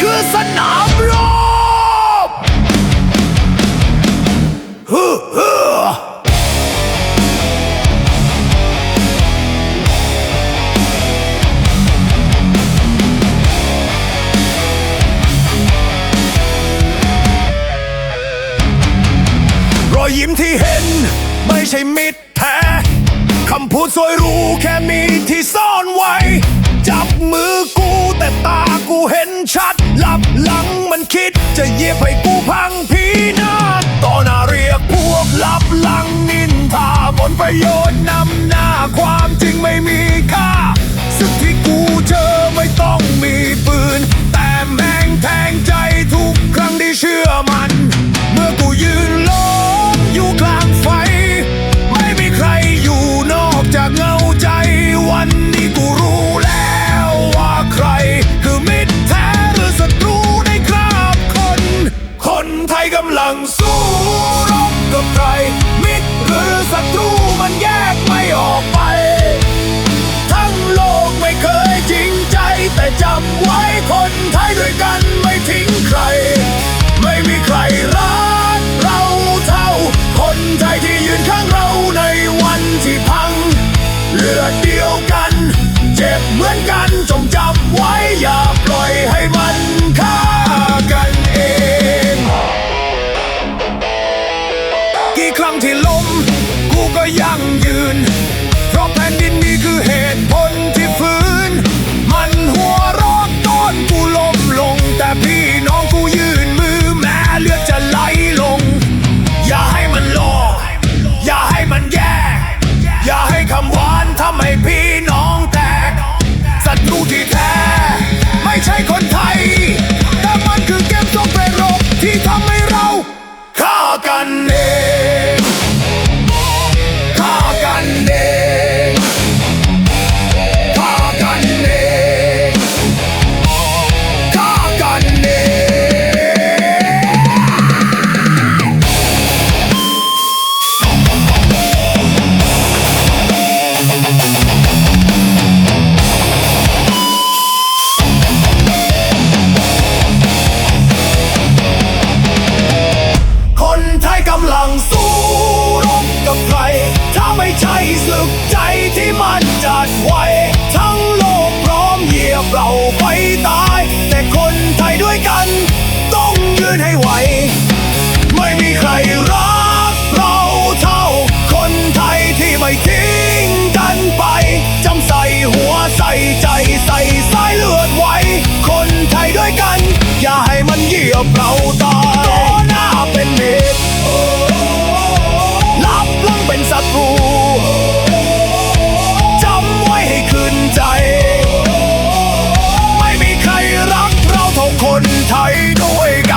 คือสนามรบฮึฮึรอยยิ้มที่เห็น ไม่ใช่มิตรแท้ คำพูดสวยรู้แค่มี เหยียบให้กูพังพีนาศต่อหน้าเรียกพวกลับลังนินทาผลประโยชน์นำ ศัตรูมันแยกไม่ออกไป ทั้งโลกไม่เคยจริงใจ แต่จำไว้คนไทยด้วยกันไม่ทิ้งใคร ไม่มีใครรักเราเท่า คนไทยที่ยืนข้างเราในวันที่พัง เลือดเดียวกัน เจ็บเหมือนกันจงจำไว้อย่าปล่อยให้มันฆ่ากันเอง กี่ครั้งที่ I way.